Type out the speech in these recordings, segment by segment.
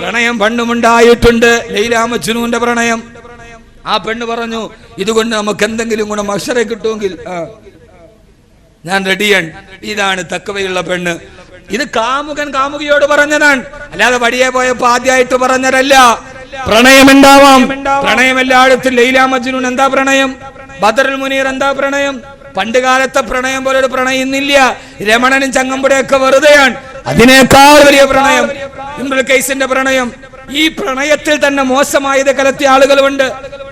പ്രണയം പണ്ടുമുണ്ടായിട്ടുണ്ട് ലൈല ചുനുവിന്റെ പ്രണയം. ആ പെണ്ണ് പറഞ്ഞു ഇതുകൊണ്ട് നമുക്ക് എന്തെങ്കിലും ഗുണം അക്ഷര കിട്ടുമെങ്കിൽ ഞാൻ റെഡിയാണ്. ഇതാണ് തക്കവയുള്ള പെണ്ണ്. ഇത് കാമുകൻ കാമുകിയോട് പറഞ്ഞതാണ്. അല്ലാതെ വടിയെ പോയപ്പോ ആദ്യമായിട്ട് പറഞ്ഞതല്ല. പ്രണയമുണ്ടാവാം. പ്രണയം എല്ലായിടത്തും ലൈല മജ്നൂൻ എന്താ പ്രണയം? ബദറുൽ മുനീർ എന്താ പ്രണയം? പണ്ട് കാലത്തെ പ്രണയം പോലെ ഒരു പ്രണയം ഇന്നില്ല രമണനും ചങ്ങമ്പുഴയൊക്കെ വെറുതെയാണ്. അതിനേക്കാൾ വലിയ പ്രണയം. ഇമ്രുൽ കൈസിന്റെ പ്രണയം ഈ പ്രണയത്തിൽ തന്നെ മോശമായത് കലത്തിയ ആളുകളുണ്ട്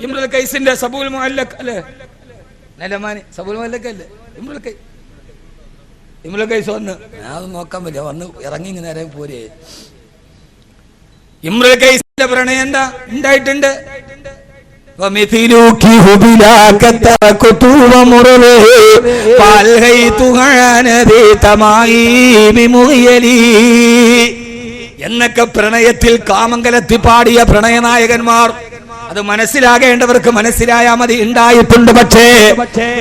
ഇമ്രുൽ കൈസിന്റെ സബൂൽ മുഹല്ലക്ക് അല്ലേ നിലമാനി സബൂൽ മുഹല്ലക്കല്ലേ ഇമ്രുൽ കൈ ഇമ്രുൽ കൈസ് വന്ന് ഞാൻ അത് നോക്കാൻ പറ്റില്ല വന്ന് ഇറങ്ങി ഇങ്ങനെ നേരെ പോരേ ഇമ്രുൽ കൈസിന്റെ പ്രണയം എന്താ ഉണ്ടായിട്ടുണ്ട് ومثلك هبلاك تركت ومرره فألهيت عن ذي تمائم مغيلي എന്നൊക്കെ പ്രണയത്തിൽ കാമംഗലത്തി പാടിയ പ്രണയനായകന്മാർ. അത് മനസ്സിലാകേണ്ടവർക്ക് മനസ്സിലായാ മതി. ഉണ്ടായിട്ടുണ്ട് പക്ഷേ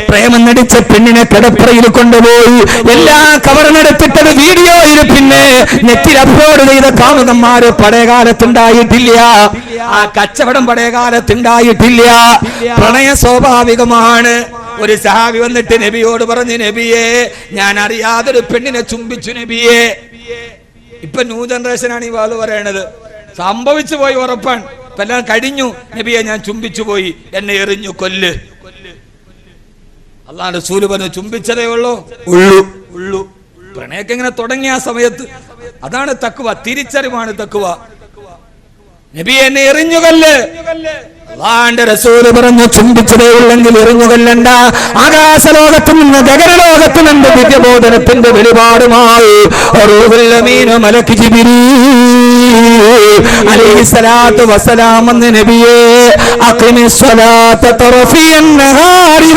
പ്രേമം നടിച്ച പെണ്ണിനെ കിടപ്പറയിൽ കൊണ്ടുപോയി. എല്ലാ കവറിനെടുത്തിട്ടത് വീഡിയോയിൽ പിന്നെ നെറ്റിൽ അപ്ലോഡ് ചെയ്ത കാമുകന്മാര് പഴയകാലത്തുണ്ടായിട്ടില്ല. ആ കച്ചവടം പഴയകാലത്തുണ്ടായിട്ടില്ല. പ്രണയ സ്വാഭാവികമാണ്. ഒരു സഹാബി വന്നിട്ട് നബിയോട് പറഞ്ഞു നബിയെ ഞാൻ അറിയാതൊരു പെണ്ണിനെ ചുംബിച്ചു നബിയെ. ഇപ്പൊ ന്യൂ ജനറേഷൻ ആണ് ഈ വാൾ പറയണത്. സംഭവിച്ചു പോയി ഉറപ്പാണ്. ഇപ്പൊ എല്ലാം കഴിഞ്ഞു. നബിയെ ഞാൻ ചുംബിച്ചു പോയി. എന്നെ എറിഞ്ഞു കൊല്ല്. അള്ളാന്റെ സൂൽ പറഞ്ഞു ചുംബിച്ചതേ ഉള്ളൂ. ഉള്ളു. ഉള്ളു. പ്രണയൊക്കെ ഇങ്ങനെ തുടങ്ങിയ ആ സമയത്ത്. അതാണ് തക്കുവ തിരിച്ചറിവാണ് തക്കുവ നബി എന്നെ എറിഞ്ഞുകല്ല്. അള്ളാന്റെ പറഞ്ഞു ചുംബിച്ചതേ ഉള്ളെങ്കിൽ എറിഞ്ഞുകൊല്ലണ്ട. ആകാശലോകത്തു നിന്ന് നഗരലോകത്തു നിന്ന് ദിവ്യബോധനത്തിന്റെ വെളിപാടുമായി മലക്ക് ജിബിരി അലൈഹി സ്വലാത്തു വസലാം എന്ന നബിയെ അഖിമി സ്വലാത്ത തറഫി അന്നഹാരി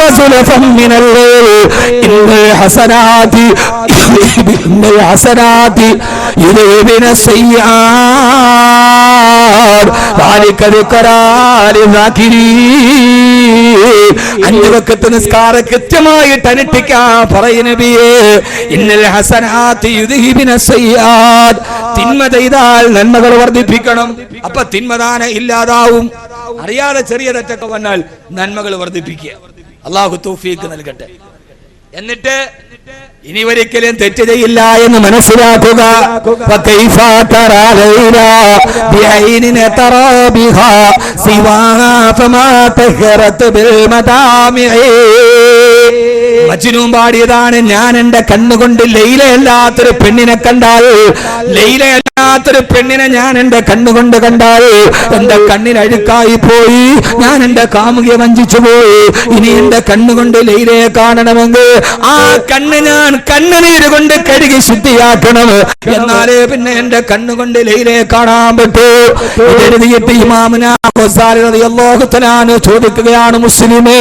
ഇന്നൽ ഹസനാതി ഇന്നൽ ഹസനാതി ഇലൈബിന സയ്യാ. അഞ്ചു വക്കത്ത് നിസ്കാരം കൃത്യമായിട്ട് അനുഷ്ഠിക്കാൻ പറയ നബിയേ. ഇന്നൽ ഹസനാത്തി തിന്മ ചെയ്താൽ നന്മകൾ വർദ്ധിപ്പിക്കണം. അപ്പൊ തിന്മദാന ഇല്ലാതാവും. അറിയാതെ ചെറിയ തെറ്റൊക്കെ വന്നാൽ നന്മകൾ വർദ്ധിപ്പിക്കുക. അള്ളാഹു തൗഫീക്ക് നൽകട്ടെ. എന്നിട്ട് ഇനി ഒരിക്കലും തെറ്റ് ചെയ്യില്ല എന്ന് മനസ്സിലാക്കുക. മജ്നൂം പാടിയതാണ് ഞാൻ എന്റെ കണ്ണുകൊണ്ട് ലൈലയല്ലാത്തൊരു പെണ്ണിനെ കണ്ടാൽ ലൈലയല്ല ലൈലയല്ലാത്തൊരു പെണ്ണിനെ ഞാൻ എന്റെ കണ്ണുകൊണ്ട് കണ്ടാൽ എന്റെ കണ്ണിൽ അഴുക്കായി പോയി. ഞാൻ എന്റെ കാമുകിയെ വഞ്ചിച്ചു പോയി. ഇനി എന്റെ കണ്ണുകൊണ്ട് ലൈലയെ കാണണമെങ്കിൽ ആ കണ്ണ് ഞാൻ കണ്ണുനീര് കൊണ്ട് കഴുകി ശുദ്ധിയാക്കണം. എന്നാലേ പിന്നെ എന്റെ കണ്ണുകൊണ്ട് ലൈലയെ കാണാൻ പറ്റൂ. ഇതെഴുതിയിട്ട് ഇമാമിന തആല ചോദിക്കുകയാണ് മുസ്ലിമേ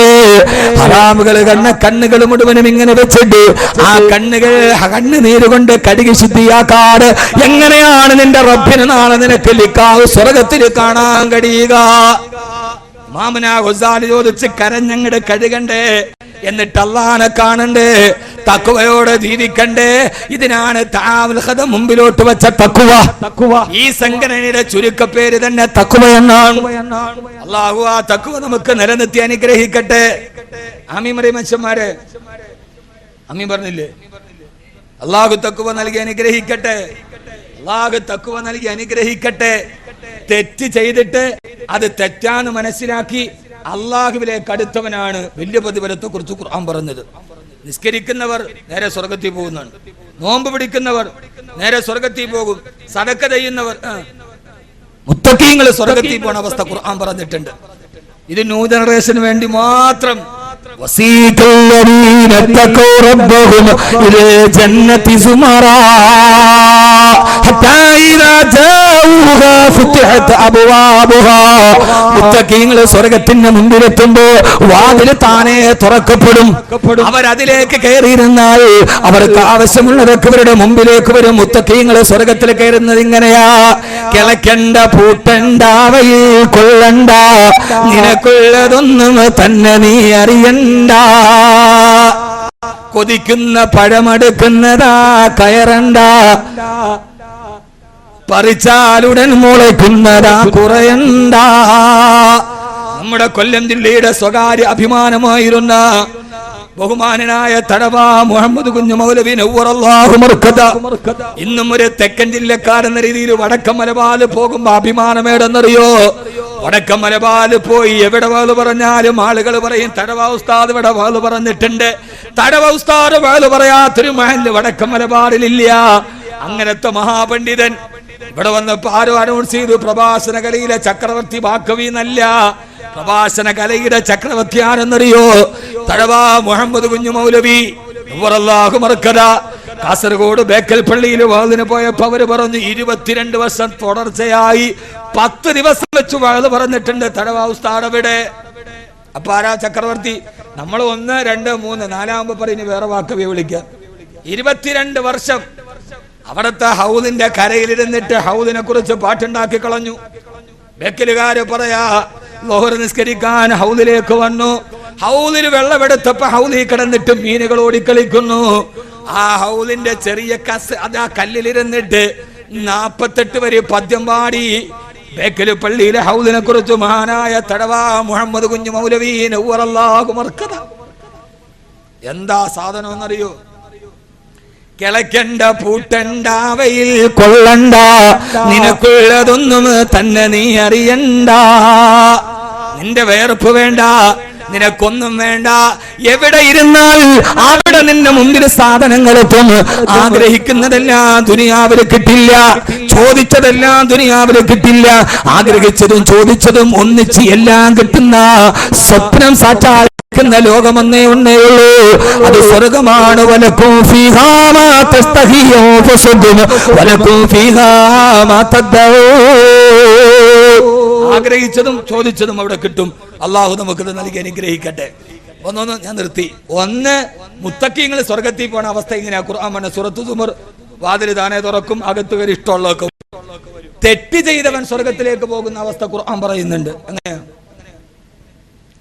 ഹറാമുകൾ കണ്ണ കണ്ണുകൾ മുഴുവനും ഇങ്ങനെ വെച്ചിട്ട് ആ കണ്ണുകൾ കണ്ണുനീര് കൊണ്ട് കടുകി ശുദ്ധിയാക്കാട് എങ്ങനെയാണ് നിന്റെ റബ്ബിന് നാളെ നിനക്ക് ലിക്കാവ് സ്വർഗത്തിൽ കാണാൻ കഴിയുക? മാമന ഗസാലി ചോദിച്ച് കരഞ്ഞങ്ങട് കഴുകണ്ടേ എന്നിട്ട് അള്ളാനെ കാണണ്ടേ തക്കുവയോടെ ജീവിക്കണ്ടേ ഇതിനാണ് താവൽ കഥ മുമ്പിലോട്ട് വെച്ച തക്കുവ. തക്കുവ. ഈ സംഘടനയുടെ ചുരുക്കപ്പേര് തന്നെ തക്കുവ എന്നാണ്. അള്ളാഹു ആ തക്കുവ നമുക്ക് നിലനിർത്തി അനുഗ്രഹിക്കട്ടെ. ആമി മറിയ മനുഷ്യന്മാരെ. അമ്മി പറഞ്ഞില്ലേ? അള്ളാഹു തക്കുവ നൽകി അനുഗ്രഹിക്കട്ടെ. അള്ളാഹു തക്കുവ നൽകി അനുഗ്രഹിക്കട്ടെ. തെറ്റ് ചെയ്തിട്ട് അത് തെറ്റാന്ന് മനസ്സിലാക്കി അള്ളാഹുവിലേക്ക് അടുത്തവനാണ്. വലിയ പ്രതിഫലത്തെ കുറിച്ച് ഖുർആൻ പറഞ്ഞത്. നിസ്കരിക്കുന്നവർ നേരെ സ്വർഗത്തിൽ പോകുന്നുണ്ട് നോമ്പ് പിടിക്കുന്നവർ നേരെ സ്വർഗത്തിൽ പോകും സടക്ക ചെയ്യുന്നവർ ആ. മുത്തക്കീങ്ങൾ സ്വർഗത്തിൽ പോണ അവസ്ഥ ഖുർആൻ പറഞ്ഞിട്ടുണ്ട് ഇത് ന്യൂ ജനറേഷന് വേണ്ടി മാത്രം وسيق الذين اتقوا ربهم إلى الجنة زمرا മുത്തക്കീങ്ങൾ സ്വർഗത്തിന്റെ മുമ്പിലെത്തുമ്പോ വാതിൽ താനെ തുറക്കപ്പെടും. അവരതിലേക്ക് കയറിയിരുന്നാൽ അവർക്ക് ആവശ്യമുള്ളതൊക്കെ ഇവരുടെ മുമ്പിലേക്ക് വരും. മുത്തക്കീങ്ങൾ സ്വർഗത്തിൽ കയറുന്നത് ഇങ്ങനെയാ. കിളക്കണ്ട പൂട്ടണ്ട വയിൽ കൊള്ളണ്ട. നിനക്കുള്ളതൊന്നും തന്നെ നീ അറിയണ്ട. കൊതിക്കുന്ന പഴമടുക്കുന്നതാ കയറണ്ട. പറിച്ചാലുടൻ മുളയ്ക്കുന്നതാ കുറയണ്ട. നമ്മുടെ കൊല്ലം ജില്ലയുടെ സ്വകാര്യ അഭിമാനമായിരുന്ന ബഹുമാനനായ തടവ മുഹമ്മദ് കുഞ്ഞു മൗലവി ഇന്നും ഒരു തെക്കൻ ജില്ലക്കാരെന്ന രീതിയിൽ വടക്കം മലബാൽ പോകുമ്പോ അഭിമാനമേടെന്നറിയോ? വടക്കം മലബാൽ പോയി എവിടെ വാൾ പറഞ്ഞാലും ആളുകൾ പറയും തടവ ഉസ്താദ് ഇവിടെ വാൾ പറഞ്ഞിട്ടുണ്ട്. തടവ ഉസ്താദ് വാൾ പറയാത്തൊരു മഹൽ വടക്കം മലബാറിലില്ല. അങ്ങനത്തെ മഹാപണ്ഡിതൻ ഇവിടെ വന്നപ്പോ ആരോ അനൗൺസ് ചെയ്തു പ്രഭാസന കലയിലെ ചക്രവർത്തി ബാക്കവി എന്നല്ല പ്രഭാസന കലയുടെ ചക്രവർത്തി ആരെന്നറിയോ തഴവാ മുഹമ്മദ് കുഞ്ഞു മൗലവി. കാസർഗോഡ് ബേക്കൽ പള്ളിയിൽ വാതിന് പോയപ്പോ അവർ പറഞ്ഞു ഇരുപത്തിരണ്ട് വർഷം തുടർച്ചയായി പത്ത് ദിവസം വെച്ച് വാത് പറഞ്ഞിട്ടുണ്ട് തടവ ഉസ്താദവിടെ അപ്പൊ ആരാ ചക്രവർത്തി? നമ്മൾ ഒന്ന് രണ്ട് മൂന്ന് നാലാകുമ്പോ പറഞ്ഞു വേറെ വാക്കവി വിളിക്കാം. ഇരുപത്തിരണ്ട് വർഷം അവിടുത്തെ ഹൗദിന്റെ കരയിലിരുന്നിട്ട് ഹൗദിനെ കുറിച്ച് പാട്ടുണ്ടാക്കി കളഞ്ഞു. ബെക്കലുകാര് പറയാ ലോഹർ നിസ്കരിക്കാൻ ഹൗദിലേക്ക് വന്നു. ഹൗദിൽ വെള്ളമെടുത്തപ്പോ ഹൗദിൽ കിടന്നിട്ട് മീനുകൾ ഓടിക്കളിക്കുന്നു. ആ ഹൗദിന്റെ ചെറിയ കസ് അത് ആ കല്ലിലിരുന്നിട്ട് നാപ്പത്തെട്ട് വരെ പദ്യം പാടി. ബേക്കൽ പള്ളിയിലെ ഹൗദിനെ കുറിച്ച് മഹാനായ തടവാ മുഹമ്മദ് കുഞ്ഞു മൗലവീൻ എന്താ സാധനം എന്നറിയോ? കിളയ്ക്കണ്ട പൂട്ടണ്ടാവയിൽ കൊള്ളണ്ട. നിനക്കുള്ളതൊന്നും തന്നെ നീ അറിയണ്ട. നിന്റെ വേർപ്പ് വേണ്ട നിനക്കൊന്നും വേണ്ട. എവിടെ ഇരുന്നാൽ അവിടെ നിന്റെ മുമ്പിൽ സാധനങ്ങൾ എത്തും. ആഗ്രഹിക്കുന്നതെല്ലാം ദുനിയാവിൽ കിട്ടില്ല. ചോദിച്ചതെല്ലാം ദുനിയാവിൽ കിട്ടില്ല. ആഗ്രഹിച്ചതും ചോദിച്ചതും ഒന്നിച്ച് എല്ലാം കിട്ടുന്ന സ്വപ്നം സാക്ഷാൽ ക്കുന്ന ലോകമൊന്നേ ഒന്നേ അത് സ്വർഗമാണ്. ആഗ്രഹിച്ചതും ചോദിച്ചതും അവിടെ കിട്ടും. അള്ളാഹു നമുക്കത് നൽകി അനുഗ്രഹിക്കട്ടെ. ഒന്നൊന്ന് ഞാൻ നിർത്തി. ഒന്ന് മുത്തക്കിങ്ങൾ സ്വർഗത്തിൽ പോണ അവസ്ഥ ഇങ്ങനെ ഖുർആൻ സുറത്തു സുമർ. വാതിൽ താനെ തുറക്കും അകത്ത് കയറി ഇഷ്ടമുള്ളവർക്ക് തെറ്റ് ചെയ്തവൻ സ്വർഗത്തിലേക്ക് പോകുന്ന അവസ്ഥ ഖുർആൻ പറയുന്നുണ്ട്. എങ്ങനെയാ?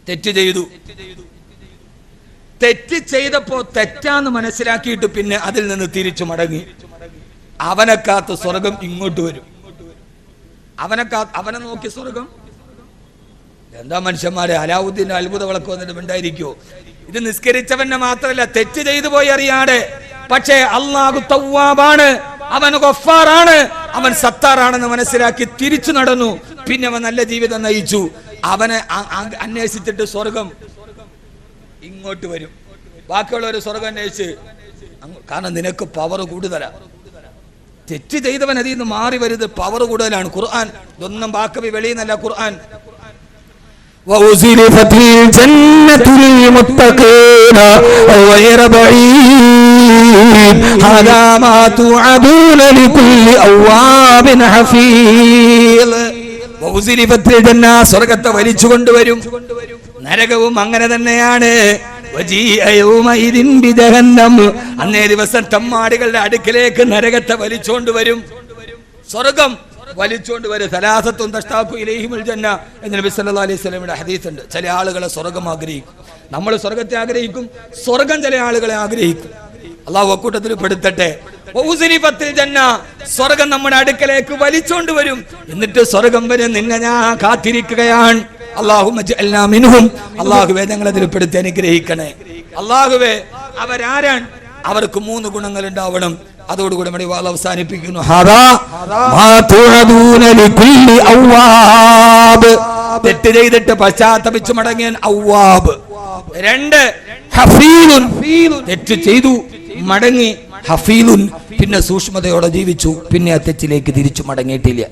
തെറ്റ് ചെയ്തു. തെറ്റ് ചെയ്തപ്പോ തെറ്റാന്ന് മനസ്സിലാക്കിയിട്ട് പിന്നെ അതിൽ നിന്ന് തിരിച്ചു മടങ്ങി. അവനെ കാത്ത് സ്വർഗം ഇങ്ങോട്ട് വരും. അവനെ അവനെ നോക്കി സ്വർഗം. എന്താ മനുഷ്യന്മാരെ അലാവുദ്ദീൻ അത്ഭുത വിളക്ക് വന്നിട്ട് ഉണ്ടായിരിക്കോ ഇത് നിസ്കരിച്ചവനെ മാത്രമല്ല തെറ്റ് ചെയ്തു പോയി അറിയാതെ. പക്ഷേ അള്ളാഹു തവ്വാബാണ് അവൻ ഗൊഫാറാണ് അവൻ സത്താറാണെന്ന് മനസ്സിലാക്കി തിരിച്ചു നടന്നു. പിന്നെ അവൻ നല്ല ജീവിതം നയിച്ചു. അവനെ അ- അ- അന്വേഷിച്ചിട്ട് സ്വർഗം ഇങ്ങോട്ട് വരും ബാക്കിയുള്ളവർ സ്വർഗം അന്വേഷിച്ച് അങ്ങ് കാരണം നിനക്ക് പവർ കൂടുതലാ തെറ്റ് ചെയ്തവൻ അതിൽ നിന്ന് മാറി വരുന്നത് പവർ കൂടുതലാണ് ഖുർആൻ ഇതൊന്നും ബാക്കവി വെളിയിൽ നിന്നല്ല ഖുർആൻ وأزلفت الجنة للمتقين غير بعيد هذا ما توعدون لكل أواب حفيظ വൗസിലിഫത്തിൽ ജന്ന സ്വർഗത്തെ വലിച്ചു കൊണ്ടുവരും നരകവും അങ്ങനെ തന്നെയാണ്. അന്നേ ദിവസം തമ്മാടികളുടെ അടുക്കിലേക്ക് നരകത്തെ വലിച്ചുകൊണ്ട് വരും സ്വർഗം വലിച്ചുകൊണ്ട് വരും സലാസത്തും തഷ്ടാക്കു ഇലൈഹിമുൽ ജന്ന. നബി അലൈഹി ഹദീസ് ഉണ്ട് ചില ആളുകളെ സ്വർഗം ആഗ്രഹിക്കും. നമ്മൾ സ്വർഗത്തെ ആഗ്രഹിക്കും. സ്വർഗം ചില ആളുകളെ ആഗ്രഹിക്കും. അള്ളാഹു അക്കൂട്ടത്തിൽ പെടുത്തട്ടെ. സ്വർഗം നമ്മുടെ അടുക്കലേക്ക് വലിച്ചോണ്ട് വരും. എന്നിട്ട് സ്വർഗം വരെ നിന്നെ ഞാൻ കാത്തിരിക്കുകയാണ്. അള്ളാഹുമിനും അള്ളാഹുവെ ഞങ്ങൾ അതിൽപ്പെടുത്തി അനുഗ്രഹിക്കണേ. അള്ളാഹുവേ അവരാരാണ്? അവർക്ക് മൂന്ന് ഗുണങ്ങൾ ഉണ്ടാവണം. അതോടുകൂടി മടി വാൾ അവസാനിപ്പിക്കുന്നു. തെറ്റ് ചെയ്തിട്ട് പശ്ചാത്തപിച്ചു മടങ്ങിയ ഔവാബ്. രണ്ട് തെറ്റ് ചെയ്തു. മടങ്ങി ഹഫീലുൻ പിന്നെ സൂക്ഷ്മതയോടെ ജീവിച്ചു. പിന്നെ ആ തെറ്റിലേക്ക് തിരിച്ചു മടങ്ങിയിട്ടില്ല.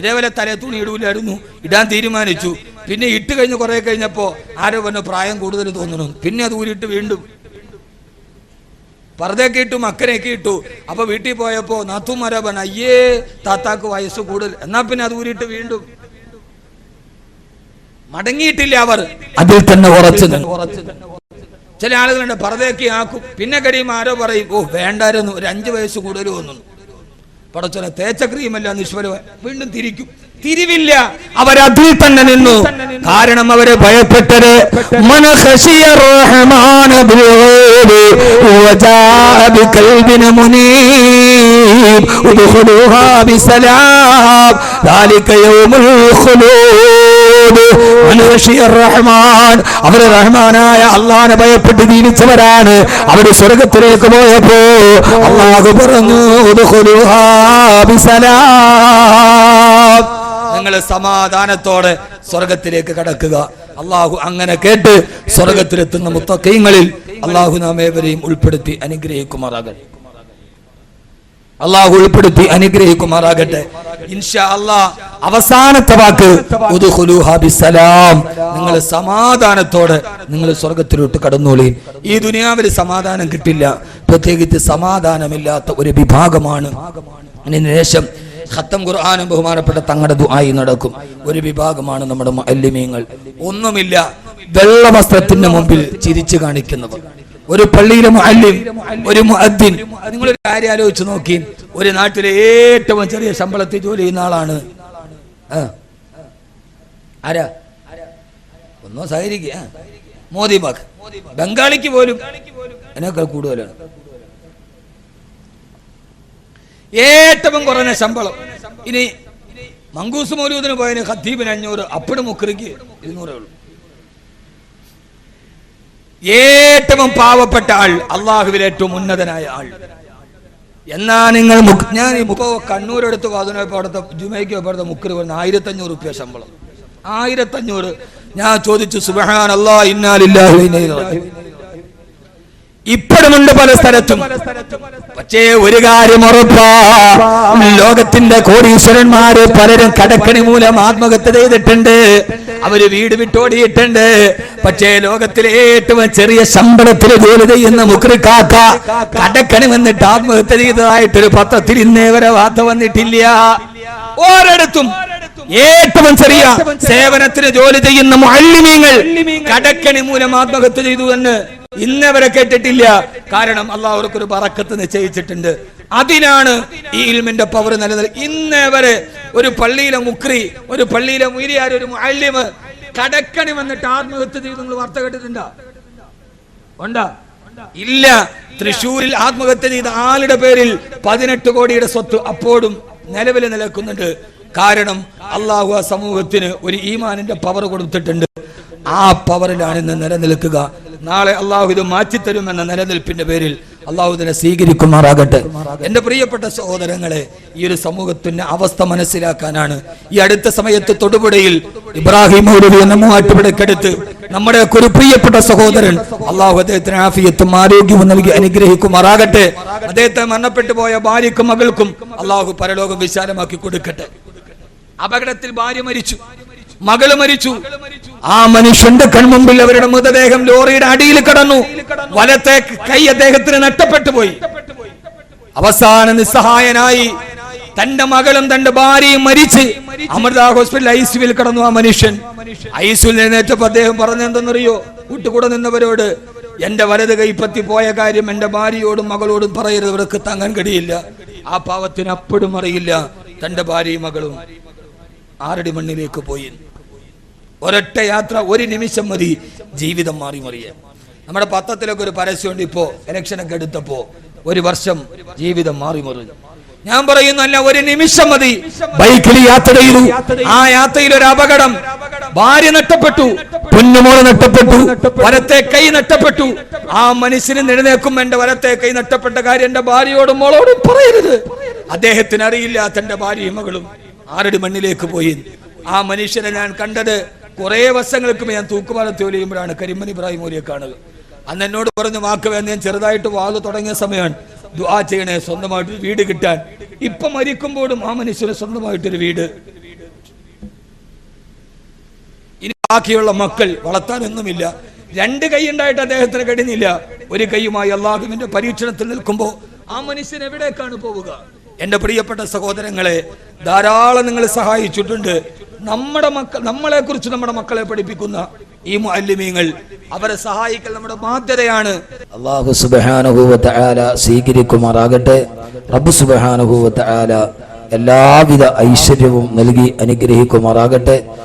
ഇതേപോലെ തലേ തുണി ഇടൂലായിരുന്നു. ഇടാൻ തീരുമാനിച്ചു. പിന്നെ ഇട്ട് കഴിഞ്ഞ് കുറെ കഴിഞ്ഞപ്പോ ആരോ പറഞ്ഞു പ്രായം കൂടുതൽ തോന്നുന്നു. പിന്നെ അത് ഊരിട്ട് വീണ്ടും പർദ്ദയൊക്കെ ഇട്ടു മക്കനെയൊക്കെ ഇട്ടു. അപ്പൊ വീട്ടിൽ പോയപ്പോ നാത്തുമാരാ പറഞ്ഞു അയ്യേ താത്താക്ക് വയസ്സ് കൂടുതൽ. എന്നാ പിന്നെ അത് ഊരിട്ട് വീണ്ടും മടങ്ങിയിട്ടില്ല അവർ. അതിൽ തന്നെ ഉറച്ചു ചില ആളുകളുണ്ട് പറതേക്കി ആക്കും. പിന്നെ കഴിയും ആരോ പറയും ഓ വേണ്ടായിരുന്നു ഒരു അഞ്ചു വയസ്സ് കൂടുതൽ വന്നു പടച്ചോനെ തേച്ച ക്രീമല്ല നിഷ്ഫലമായി. വീണ്ടും തിരിക്കും. തിരിവില്ല. അവരതിൽ തന്നെ നിന്നു. കാരണം അവരെ ഭയപ്പെട്ടത് മനസ്സിയോ الرحمن بالغيب وجاء بقلب منيب ادخلوها بسلام ذلك يوم الخلود من خشي الرحمن അവർ റഹ്മാനായ അള്ളാനെ ഭയപ്പെട്ട് ജീവിച്ചവരാണ് അവർ സ്വർഗത്തിലേക്ക് പോയപ്പോ അള്ളാഹു പറഞ്ഞു "ഉദ്ഖുലുഹാ ബിസലാം." നിങ്ങൾ സമാധാനത്തോടെ സ്വർഗത്തിലേക്ക് കടക്കുക അള്ളാഹു അങ്ങനെ കേട്ട് സ്വർഗത്തിലെത്തുന്ന മുത്തക്കൈങ്ങളിൽ അള്ളാഹു നാം ഏവരെയും ഉൾപ്പെടുത്തി അനുഗ്രഹിക്കുമാറാകട്ടെ. അള്ളാഹു ഉൾപ്പെടുത്തി അനുഗ്രഹിക്കുമാറാകട്ടെ. ഇൻഷാ അവസാനത്തെ വാക്ക്. നിങ്ങൾ സമാധാനത്തോടെ നിങ്ങൾ സ്വർഗത്തിലോട്ട് കടന്നോളി. ഈ ദുനിയാവിൽ സമാധാനം കിട്ടില്ല. പ്രത്യേകിച്ച് സമാധാനമില്ലാത്ത ഒരു വിഭാഗമാണ്. അതിനുശേഷം ഖത്തം ഖുർആാനും ബഹുമാനപ്പെട്ട തങ്ങളുടെ ദുആയി നടക്കും. ഒരു വിഭാഗമാണ് നമ്മുടെ അല്ലിമീങ്ങൾ ഒന്നുമില്ല. വെള്ള വസ്ത്രത്തിന്റെ മുമ്പിൽ ചിരിച്ചു കാണിക്കുന്നവർ. ഒരു പള്ളിയിലെ മുഅല്ലിം ഒരു മുഅദ്ദിൻ. നിങ്ങളൊരു കാര്യം ആലോചിച്ച് നോക്കി. ഒരു നാട്ടിലെ ഏറ്റവും ചെറിയ ശമ്പളത്തിൽ ജോലി ചെയ്യുന്ന ആളാണ്. ആരാ? ഒന്നോ സഹകരിക്കുക മോദി ബാഗ്. ബംഗാളിക്ക് പോലും അതിനേക്കാൾ കൂടുതലാണ്. ഏറ്റവും കുറഞ്ഞ ശമ്പളം. ഇനി മങ്കൂസ് മൗലൂദിന് പോയതിന് ഖത്തീബിന് അഞ്ഞൂറ് അപ്പിടും മുക്കറിക്ക് ഇരുന്നൂറേ ഉള്ളൂ. ഏറ്റവും പാവപ്പെട്ട ആൾ അള്ളാഹുവിൽ ഏറ്റവും ഉന്നതനായ ആൾ. എന്നാ നിങ്ങൾ ഞാൻ ഇപ്പോ കണ്ണൂരെടുത്ത് വാതുനപ്പോ അവിടുത്തെ ജുമയ്ക്ക് അവിടുത്തെ മുക്കറി പറഞ്ഞ ആയിരത്തി അഞ്ഞൂറ് റുപ്യ ശമ്പളം. ആയിരത്തഞ്ഞൂറ്. ഞാൻ ചോദിച്ചു സുബഹാൻ അല്ലാ ഇന്നാലില്ലാഹി ഇപ്പോഴുമുണ്ട് പല സ്ഥലത്തും. പക്ഷേ ഒരു കാര്യം ഉറപ്പാ. ലോകത്തിന്റെ കോടീശ്വരന്മാര് പലരും കടക്കണി മൂലം ആത്മഹത്യ ചെയ്തിട്ടുണ്ട്. അവർ വീട് വിട്ടോടിയിട്ടുണ്ട് പക്ഷേ ലോകത്തിലെ ഏറ്റവും ചെറിയ ശമ്പളത്തിൽ ജോലി ചെയ്യുന്ന മുക്രിക്കാക്ക കടക്കണി വന്നിട്ട് ആത്മഹത്യ ചെയ്തതായിട്ടൊരു പത്രത്തിൽ ഇന്നേ വരെ വാർത്ത വന്നിട്ടില്ല. ഓരോടത്തും ഏറ്റവും ചെറിയ സേവനത്തിന് ജോലി ചെയ്യുന്ന മാലിന്യങ്ങൾ കടക്കണി മൂലം ആത്മഹത്യ ചെയ്തു എന്ന് ഇന്നവരെ കേട്ടിട്ടില്ല. കാരണം അള്ളാഹ് അവർക്കൊരു പറക്കത്ത് നിശ്ചയിച്ചിട്ടുണ്ട്. അതിനാണ് ഈ ഇൽമിന്റെ പവർ നിലനിൽ ഇന്നവരെ ഒരു പള്ളിയിലെ മുക്രി ഒരു പള്ളിയിലെ മുരിയാർ ഒരു മാലിമ് കടക്കണി വന്നിട്ട് ആത്മഹത്യ ചെയ്ത്. നിങ്ങൾ വാർത്ത കേട്ടിട്ടുണ്ടോ? ഇല്ല. തൃശൂരിൽ ആത്മഹത്യ ചെയ്ത ആളുടെ പേരിൽ പതിനെട്ട് കോടിയുടെ സ്വത്ത് അപ്പോഴും നിലവിൽ നിലക്കുന്നുണ്ട്. കാരണം അള്ളാഹു ആ സമൂഹത്തിന് ഒരു ഈമാനിന്റെ പവർ കൊടുത്തിട്ടുണ്ട്. ആ പവറിലാണ് ഇന്ന് നിലനിൽക്കുക. നാളെ അള്ളാഹു ഇത് മാറ്റിത്തരുമെന്ന നിലനിൽപ്പിന്റെ പേരിൽ അള്ളാഹു ഇതിനെ സ്വീകരിക്കുമാറാകട്ടെ. എന്റെ പ്രിയപ്പെട്ട സഹോദരങ്ങളെ ഈ ഒരു സമൂഹത്തിന്റെ അവസ്ഥ മനസ്സിലാക്കാനാണ് ഈ അടുത്ത സമയത്ത് തൊടുപുഴയിൽ ഇബ്രാഹിം മൗലവി എന്ന മൂവാറ്റുപുഴക്കടുത്ത് നമ്മുടെ ഒരു പ്രിയപ്പെട്ട സഹോദരൻ അള്ളാഹു അദ്ദേഹത്തിന് ആഫിയത്തും ആരോഗ്യവും നൽകി അനുഗ്രഹിക്കുമാറാകട്ടെ. അദ്ദേഹത്തെ മരണപ്പെട്ടു പോയ ഭാര്യക്കും മകൾക്കും അള്ളാഹു പരലോകം വിശാലമാക്കി കൊടുക്കട്ടെ. അപകടത്തിൽ ഭാര്യ മരിച്ചു. മകൾ മരിച്ചു. ആ മനുഷ്യന്റെ കൺമുമ്പിൽ അവരുടെ മൃതദേഹം ലോറിയുടെ അടിയിൽ കടന്നു. വലത്തെ കൈ അദ്ദേഹത്തിന് നഷ്ടപ്പെട്ടു പോയി. അവസാന നിസ്സഹായനായി തന്റെ മകളും തന്റെ ഭാര്യയും മരിച്ച് അമൃത ഹോസ്പിറ്റൽ ഐസിയുവിൽ കടന്നു ആ മനുഷ്യൻ. ഐസിയുൽ എഴുന്നേറ്റപ്പോ അദ്ദേഹം പറഞ്ഞെന്തെന്നറിയോ കൂട്ടുകൂടെ നിന്നവരോട് എന്റെ വലത് കൈപ്പത്തി പോയ കാര്യം എന്റെ ഭാര്യയോടും മകളോടും പറയരുത്. ഇവർക്ക് താങ്ങാൻ കഴിയില്ല. ആ പാവത്തിന് അപ്പോഴും അറിയില്ല. തന്റെ ഭാര്യയും മകളും ആരടി മണ്ണിലേക്ക് പോയി. ഒരൊറ്റ യാത്ര ഒരു നിമിഷം മതി. ജീവിതം മാറി മറിയേ. നമ്മുടെ പത്രത്തിലൊക്കെ ഒരു പരസ്യമുണ്ട് ഇപ്പോ ഇലക്ഷനൊക്കെ എടുത്തപ്പോ. ഒരു വർഷം ജീവിതം മാറി മറിഞ്ഞു ഞാൻ പറയുന്നല്ല ഒരു നിമിഷം മതി. ബൈക്കിൽ യാത്ര ചെയ്തു. ആ യാത്രയിൽ ഒരു അപകടം. ഭാര്യ നഷ്ടപ്പെട്ടു. പൊന്നുമോൾ നഷ്ടപ്പെട്ടു. വരത്തെ കൈ നഷ്ടപ്പെട്ടു. ആ മനുഷ്യന് നിലനിൽക്കും എന്റെ വരത്തെ കൈ നഷ്ടപ്പെട്ട കാര്യം എന്റെ ഭാര്യയോടും മോളോടും പറയരുത്. അദ്ദേഹത്തിന് അറിയില്ല തന്റെ ഭാര്യയും മകളും ആരുടെ മണ്ണിലേക്ക് പോയി. ആ മനുഷ്യനെ ഞാൻ കണ്ടത് കുറെ വർഷങ്ങൾക്ക് ഞാൻ തൂക്കുപാലത്ത് ജോലി ചെയ്യുമ്പോഴാണ് കരിമൻ ഇബ്രാഹിം മോലിയെ കാണുക അന്ന് എന്നോട് പറഞ്ഞ വാക്ക് വേണ്ട ഞാൻ ചെറുതായിട്ട് വാത് തുടങ്ങിയ സമയമാണ് ദുആ ചെയ്യണേ സ്വന്തമായിട്ട് വീട് കിട്ടാൻ. ഇപ്പൊ മരിക്കുമ്പോഴും ആ മനുഷ്യന് സ്വന്തമായിട്ടൊരു വീട്. ഇനി ബാക്കിയുള്ള മക്കൾ വളർത്താനൊന്നുമില്ല. രണ്ട് കൈ ഉണ്ടായിട്ട് അദ്ദേഹത്തിന് കഴിഞ്ഞില്ല ഒരു കൈയുമായി അള്ളാഹുവിന്റെ പരീക്ഷണത്തിൽ നിൽക്കുമ്പോൾ ആ മനുഷ്യൻ എവിടേക്കാണ് പോവുക? എന്റെ പ്രിയപ്പെട്ട സഹോദരങ്ങളെ ധാരാളം നിങ്ങൾ സഹായിച്ചിട്ടുണ്ട്. നമ്മുടെ മക്കൾ നമ്മളെ കുറിച്ച് നമ്മുടെ മക്കളെ പഠിപ്പിക്കുന്ന ഈ മുഅല്ലിമീങ്ങൾ. അവരെ സഹായിക്കൽ നമ്മുടെ ബാധ്യതയാണ്. അള്ളാഹു സുബാനുഭൂവത്തെ ആല സ്വീകരിക്കുമാറാകട്ടെ. റബ്ബു സുബാനുഭൂവത്തെ ആല എല്ലാവിധ ഐശ്വര്യവും നൽകി അനുഗ്രഹിക്കുമാറാകട്ടെ.